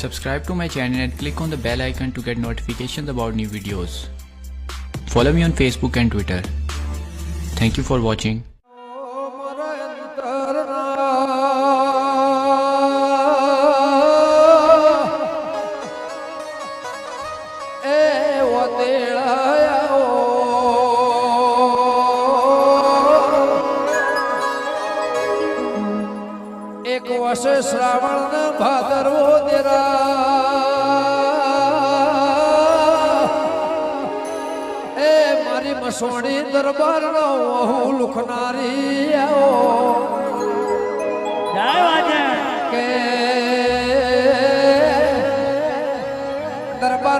Subscribe to my channel and click on the bell icon to get notifications about new videos. Follow me on Facebook and Twitter. Thank you for watching.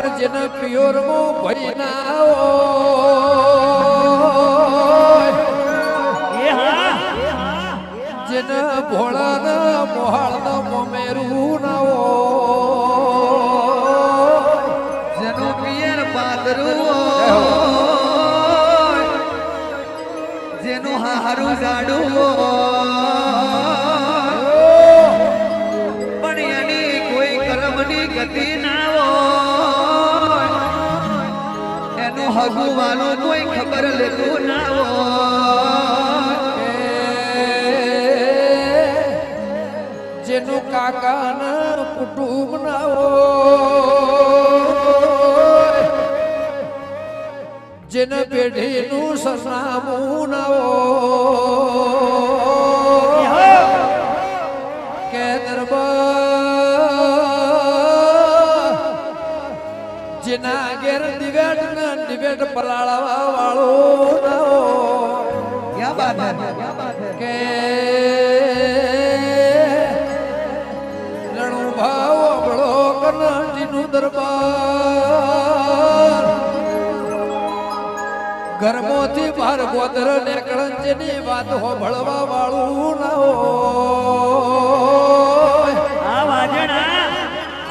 દરબાર જન pure મો ભઈ ના જન ભોળા ના મોહાળ ના મોમેરું ના હોય જેનું પિયર પાદરું જેનું હારું જાડું હગું કોઈ ખબર લેતું ના જેનું કાકા કુટુંબ ના જેને પેઢીનું સરનામું ના દિવેટ પલાળવા વાળો ના ક્યાં બાત હે? ક્યાં બાત હે કે રણુ ભાવ અબળો કરનાટીનું દરબાર. ઘરમાંથી બહાર ગોદર નીકળંજની વાત હોભળવા વાળું ના હોય. આ વાજણ આ.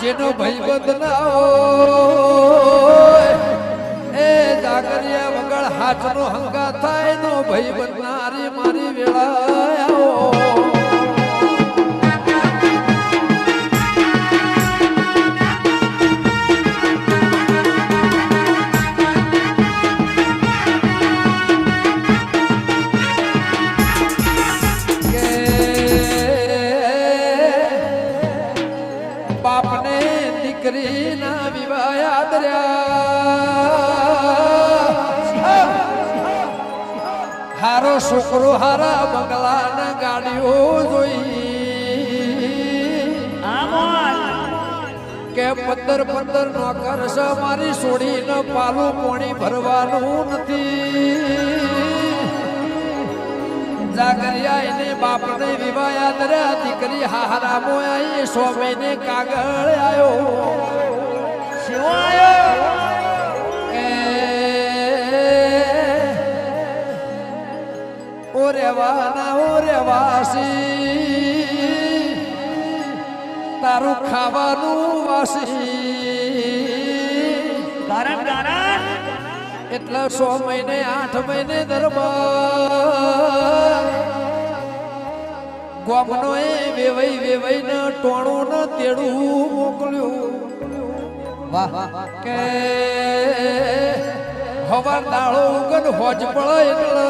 જેનો ભાઈબંધ ના હોય. વગર હાથનો હંગા થાય નો ભાઈબંધ નારી છોકરો હારા બંગલા ને ગાડીઓ જોઈ. કે પંદર પંદર નોકર છે મારી છોડીને પાલું પોણી ભરવાનું નથી. જાગરિયા એને બાપને વિવાહ યાદ રહ્યા દીકરી હારા મોયા સો મહિને કાગળ આવ્યો શિવો રેવાના ઓ રેવાસી તારું ખાવાનું વાસી. કારણ કારણ એટલે સો મહિને આઠ મહિને દરબાર. ગોમનો એ વેવાઈ વેવાઈ ને ટોણું ને તેડું મોકલ્યું. વાહ. કે હવા દાળો ઉગન હોજ પડે એટલે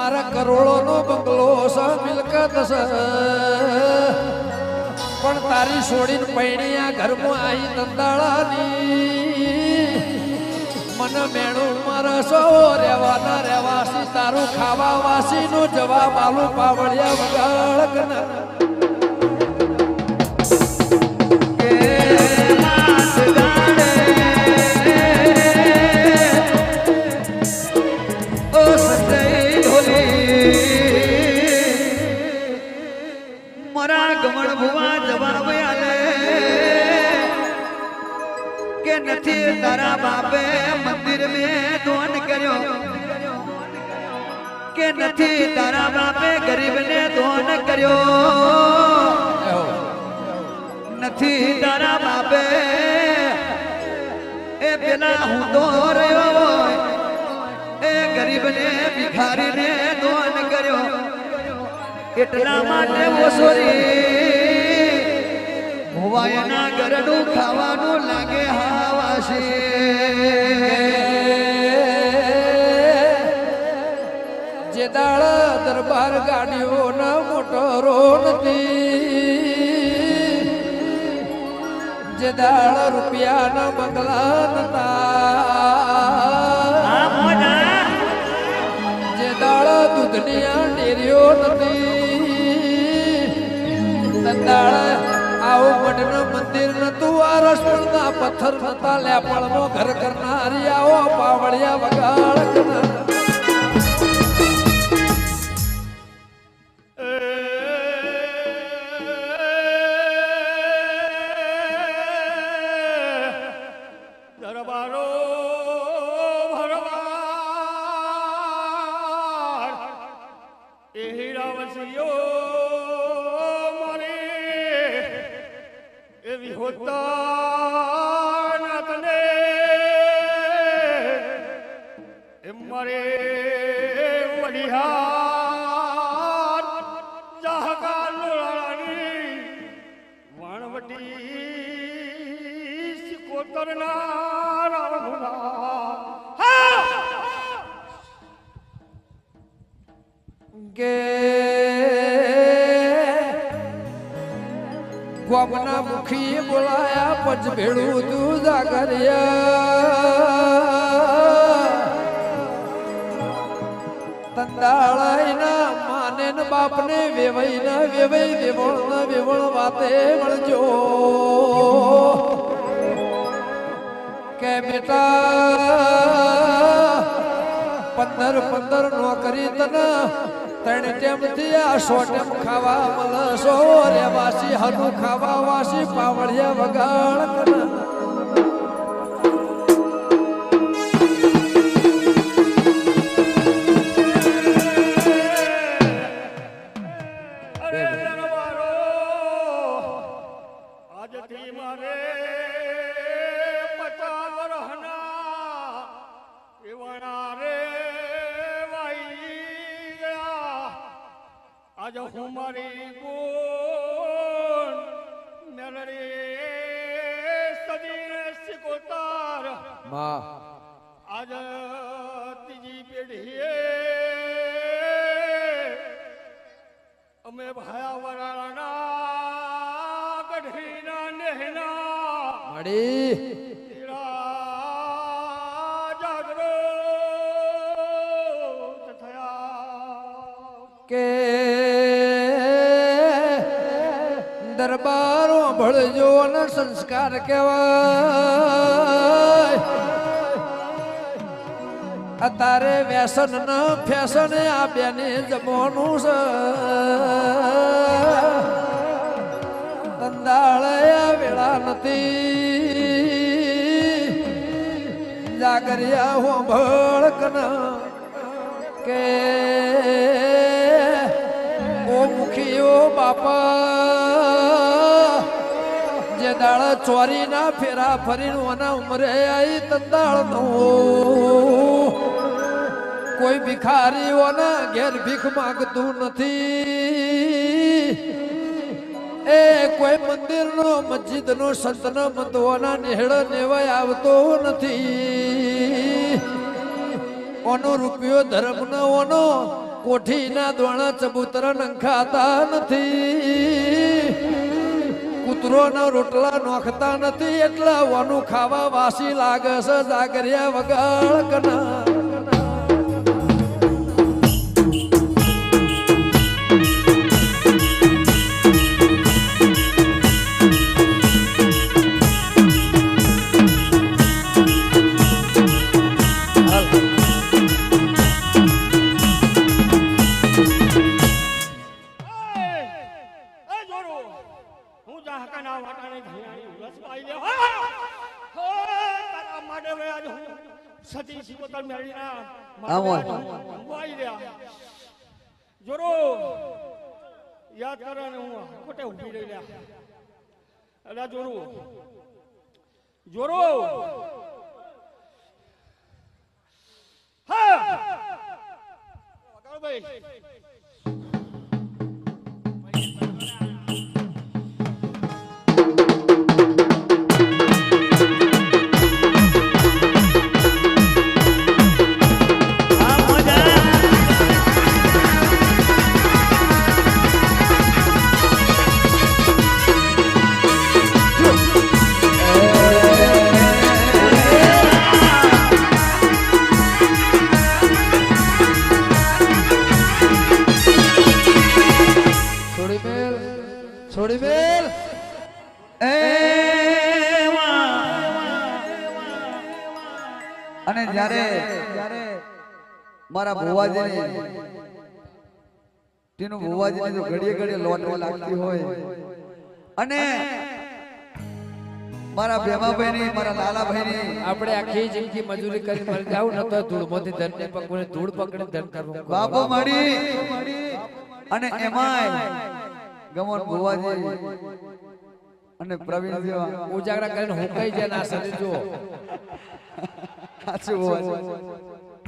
મારા કરોડો નો બંગલો મિલકત છે. પણ તારી છોડીને પૈણી આ ઘરમાં આવી દંદાળાની મને મેણું મારા સો રેવાના રેવાસી તારું ખાવા વાસી નું જવાબ આલુ પાવડિયા વગાડ કના નથી તારા બાપે ગરીબને દોન કર્યો. નથી તારા બાપે. એ પેલા હું તો રહ્યો હોય. એ ગરીબને ભિખારીને દોન કર્યો. એટલા માટે ઓસોરી. ભુવાયના ગરડું ખાવાનું લાગે હાવાસી દાળ દરબાર ગાડીઓ ના મોટરો નથી જે દાળ રૂપિયા ના બંગલા નતા. જે દાળ દૂધની આ ડેરીઓ નથી દાળ આવું મઢનું મંદિર નતું આ રસપણના પથ્થર નતા. લેપણમાં ઘર કરનારી આવો પાવળિયા વગાડ કરનાર. એ હીરાવસીઓ મારે એવી હોતા નાતને એ મારે વડિહાર જાહકાર લોલાની વાણવટી સિકોતરના ગોમના બોલાયા બોલાયા પંચભેળું તું જાગરિયા. તંદાળાઈના માને બાપને વેવાઈ ના વેવાઈ વેવણ ના વેવણ વાતે વળજો. કે બેટા, પંદર પંદર નોકરી તને ત્રણ ટેમ થયા? સો ટેમ ખાવા મળે સો રે વાસી હનુ ખાવા વાસી પાવડિયા વગાડ આજ હું મારી ગુણ મેલડી સદીને સિકોતાર. માં. આજ ત્રીજી પેઢીએ અમે ભાયા વરાળાના ગઢીના નેહના મળી ભળજો સંસ્કાર કહેવાય? અત્યારે વ્યસન ન ફેશન, આ બેને જમવાનું છે. તંદાળયા વેળા નથી. જાગરિયા હો ભળકના કે, ઓ મુખીઓ બાપા દાળ ચોરી ના ફેરા ફરીને ઓના ઉમરે આઈ તંદાળ કોઈ ભિખારીઓના ઘેર ભીખ માંગતું નથી. એ કોઈ મંદિરનો, મસ્જિદનો, સંતનો મંદોના નેહળ નેવાય આવતો નથી. ઓનો રૂપિયો ધર્મ ઓનો કોઠીના દોણા ચબૂતર નંખાતા નથી. કૂતરોના રોટલા નોખતા નથી એટલા વાનું ખાવા વાસી લાગે છે જાગરિયા વગાડ કના પાઈ રહ્યા. જોરો. યાદ કરે ને હું ખોટે ઊભી રહી રહ્યા. અલા જોરો. જોરો. હા. ભાઈ. છોડી મેલ અને જ્યારે મારા ભુવાજી તેનું ભુવાજીને જો ઘડીએ ઘડીએ લોટરી લાગતી હોય. અને મારા ભેમાભાઈની મારા લાલાભાઈની આપણે આખી જિંદગી મજૂરી કરી મરી જાવ ન તો મોતી ધન ને પકડે ધૂળ પકડી ધન કરવું. બાપો મારી. અને એમાંય ગમન ભુવાજી અને પ્રવીણ જેવા. ઉજાગરા કરીને હુકાઈ જાય ના સદી જો સાચું ભુવાજી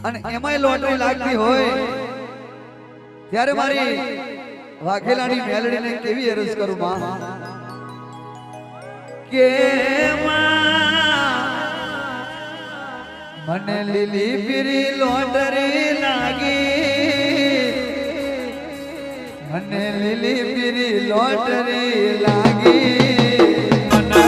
અને એમાંય લોટરી લાગતી હોય. ત્યારે મારી વાઘેલાની મેલડીને કેવી અરજ કરું માં. કે મને લીલી પીરી લોટરી લાગી. મને લીલી પીરી લોટરી લાગી. મને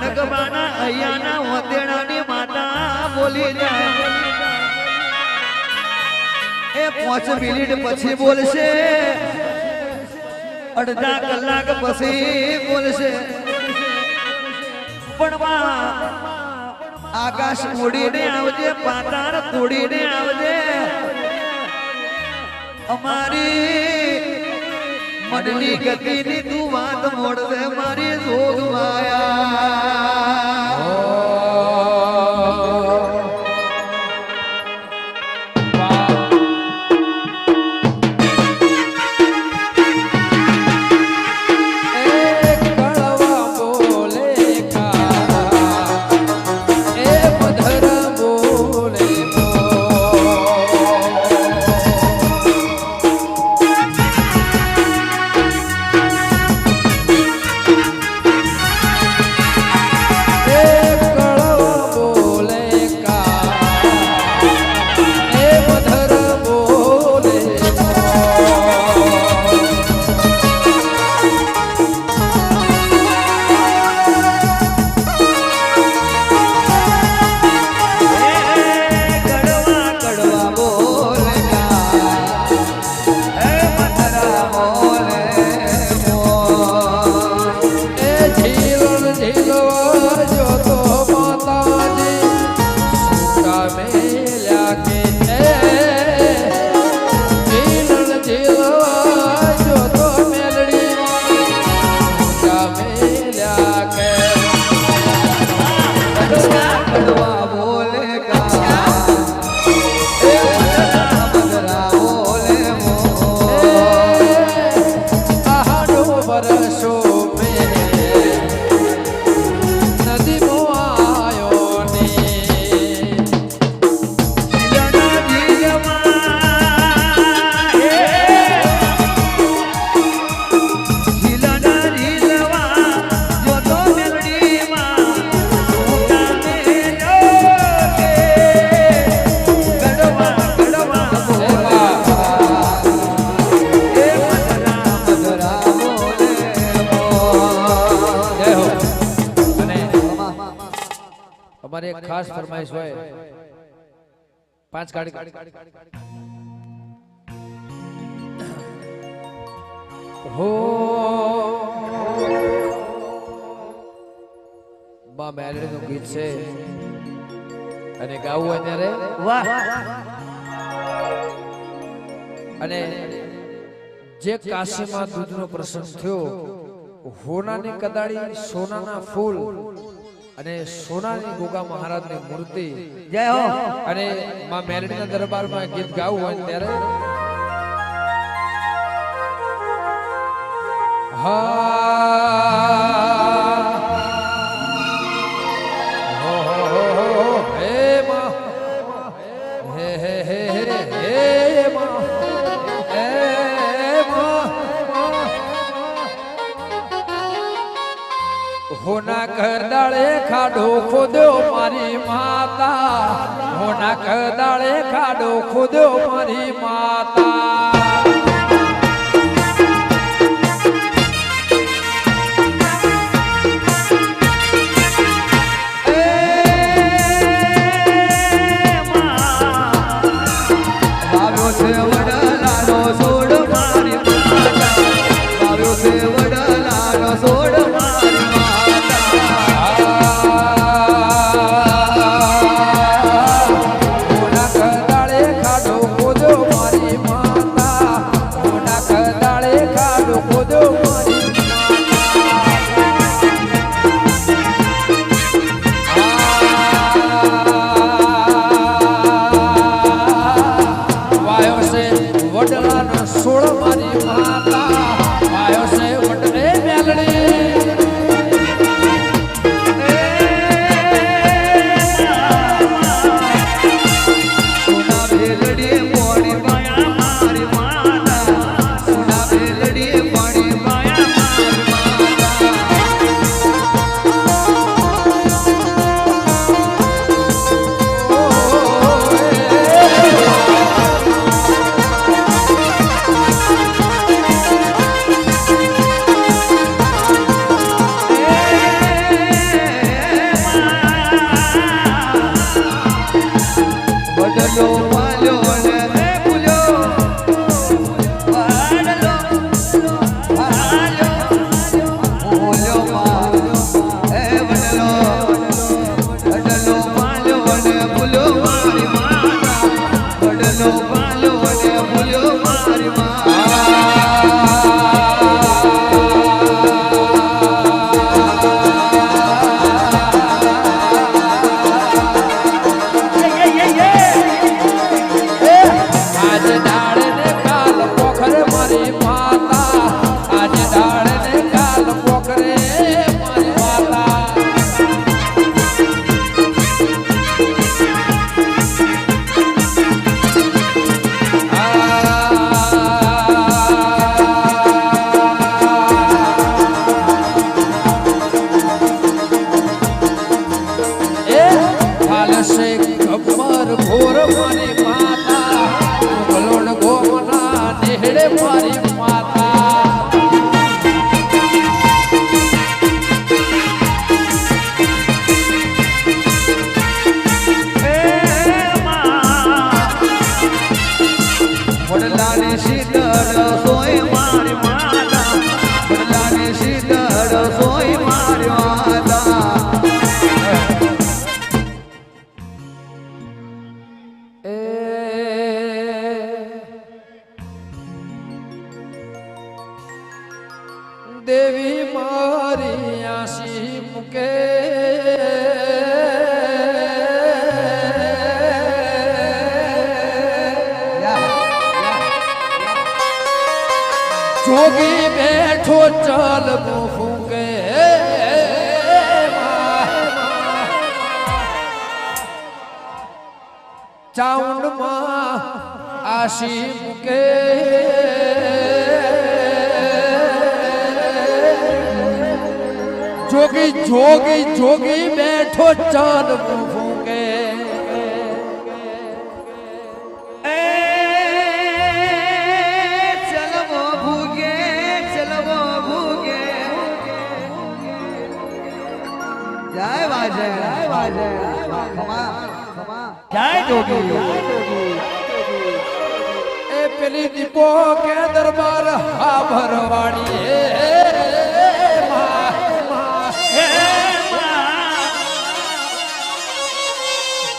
જનકબાના અહીંયાના વતેડાની માતા બોલી જાય એ પાંચ મિનિટ પછી બોલશે. અડધા કલાક પછી બોલશે. પણ આકાશ ઉડીને આવજે, પાતાળ તોડીને આવજે. અમારી મનની ગતિની તું વાત મોડવે મારી શોધ માયા અમારે એક ખાસ ફરમાઈશ હોય. પાંચ કાઢી. હો. બા મેલડી નું ગીત છે. અને ગાવું હોય ત્યારે વાહ. અને જે કાશીમાં દૂધનો પ્રસંગ થયો હોનાની કદાળી સોનાના ફૂલ. અને સોનાની ગોગા મહારાજની મૂર્તિ. જય હો. અને માં મેલડીના દરબારમાં ગીત ગાવું હોય ત્યારે. હા. કરદાળે ખાડો ખોદ્યો મારી માતા. હોના કરદાળે ખાડો ખોદ્યો મારી માતા. ગબ્બર ઘોર જોગી બેઠો ચલ ફૂકે ચાઉંડમાં આશી મૂકે. જોગી જોગી જોગી બેઠો ચાલ ફૂકે જય જોગી. એ પેલી દીપો કે દરબાર હા ભરવાડી.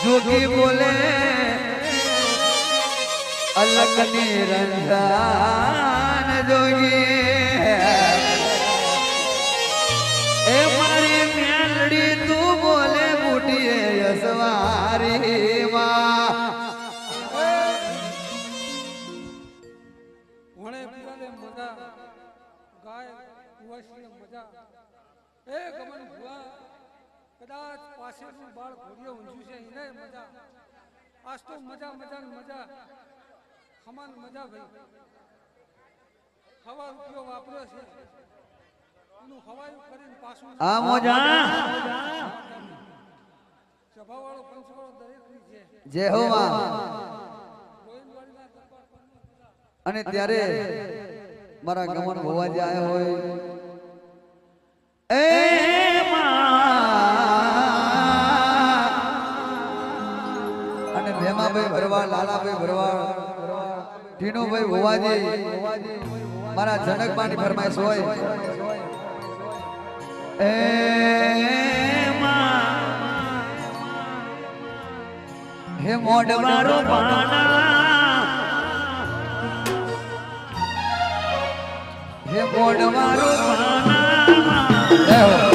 જોગી બોલે અલગ નિરંજન જોગી. એ મારી મેલડી તું બોલે બુટીએ યસવારી કુવાસીને મજા એ ગમન ભુવા કદાચ પાસેનું બાળ ઘોડીએ ઊંઝું છે એને મજા. આજ તો મજા મજા મજા. ખમાન મજા ભાઈ. હવા રૂપિયો વાપર્યો છે. એનું હવાયું કરીને પાછું આ મોજા. સભાવાળો પંચવાળો દરેકની છે. જય હો માં. અને ત્યારે મારા ગમન ભવાજી આવ્યા હોય. અને ભેમાભાઈ ભરવાડ લાલાભાઈ ભરવાડ ટીનુભાઈ ભોવાજી મારા જનકબાની ફરમાઈશ હોય. એ. હે મોઢ પાના હે મોઢ મારો જય હો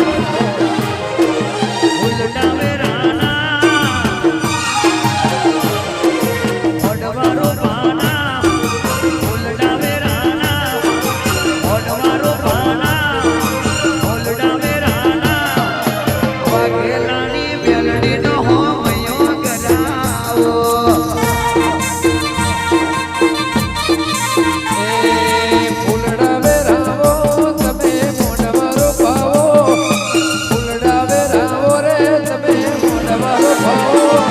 Oh,